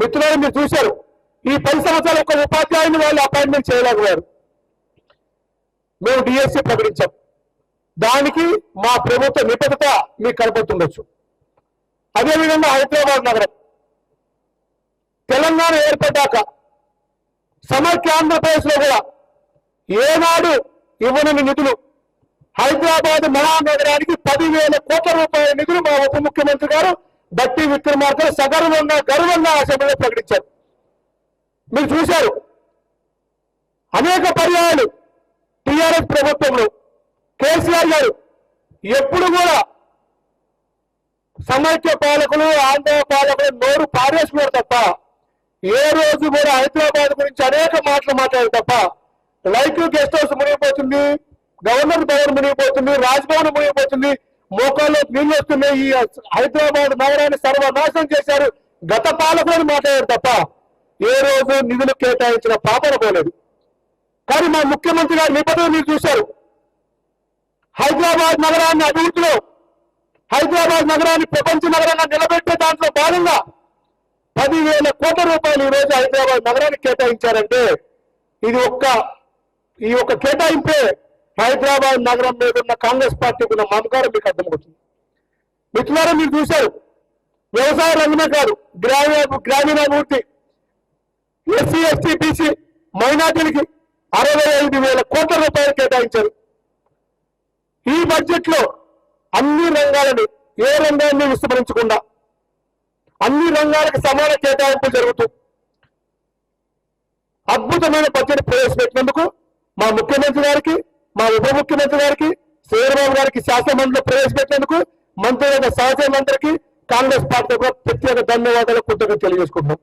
మిత్రులు మీరు చూశారు. ఈ పది సంవత్సరాలు ఒక ఉపాధ్యాయుని వాళ్ళు అపాయింట్మెంట్ చేయలేకపోయారు. మేము డిఎస్సి ప్రకటించాం. దానికి మా ప్రభుత్వ నిబద్ధత మీకు కనపడుతుండొచ్చు. అదేవిధంగా హైదరాబాద్ నగరం. తెలంగాణ ఏర్పడ్డాక సమైక్య ఆంధ్రప్రదేశ్లో కూడా ఏనాడు ఇవ్వనని నిధులు హైదరాబాద్ మహానగరానికి పదివేల కోట్ల రూపాయల నిధులు మా ఉప ముఖ్యమంత్రి గారు బట్టి విక్రమార్కలు సగర్వంగా గర్వంగా అసెంబ్లీలో ప్రకటించారు. మీరు చూశారు. అనేక పర్యాయాలు టిఆర్ఎస్ ప్రభుత్వంలో. కేసీఆర్ గారు ఎప్పుడు కూడా సమైక్య పాలకులు ఆంధ్ర పాలకులు నోరు పారేసుకున్నారు తప్ప ఏ రోజు కూడా హైదరాబాద్ గురించి అనేక మాటలు మాట్లాడారు తప్ప లైక్ గెస్ట్ హౌస్ మునిగిపోతుంది గవర్నర్ భవన్ మునిగిపోతుంది రాజ్భవన్ మునిగిపోతుంది మోకాల్లో నీళ్ళు వస్తున్నాయి. ఈ హైదరాబాద్ నగరాన్ని సర్వనాశనం చేశారు. గత పాలకులను మాట్లాడారు తప్ప ఏ రోజు నిధులు కేటాయించిన పాపన పోలేదు. కానీ మా ముఖ్యమంత్రి గారి నిబంధనలు మీరు చూశారు. హైదరాబాద్ నగరాన్ని అభివృద్ధిలో హైదరాబాద్ నగరాన్ని ప్రపంచ నగరంగా నిలబెట్టే దాంట్లో భాగంగా పదివేల కోట్ల రూపాయలు ఈ రోజు హైదరాబాద్ నగరానికి కేటాయించారంటే ఇది ఒక్క ఈ యొక్క కేటాయింపే హైదరాబాద్ నగరం మీద ఉన్న కాంగ్రెస్ పార్టీకి ఉన్న మమకారం మీకు అర్థమవుతుంది. మిత్రులారా మీరు చూశారు. వ్యవసాయ రంగమే కాదు గ్రామీణ గ్రామీణాభివృద్ధి. ఎస్సీ ఎస్టీ బీసీ మైనార్టీలకి అరవై ఐదు వేల కోట్ల రూపాయలు కేటాయించారు. ఈ బడ్జెట్లో అన్ని రంగాలను ఏ రంగాన్ని విస్మరించకుండా అన్ని రంగాలకు సమాన కేటాయింపు జరుగుతూ అద్భుతమైన బడ్జెట్ ప్రవేశపెట్టినందుకు మా ముఖ్యమంత్రి గారికి మా ఉప ముఖ్యమంత్రి గారికి శ్రీరాబాబు గారికి శాసనమండలిలో ప్రవేశపెట్టినందుకు మంత్రుల సహచరులందరికీ కాంగ్రెస్ పార్టీ ప్రత్యేక ధన్యవాదాలు కృతజ్ఞత తెలియజేసుకుంటున్నాం.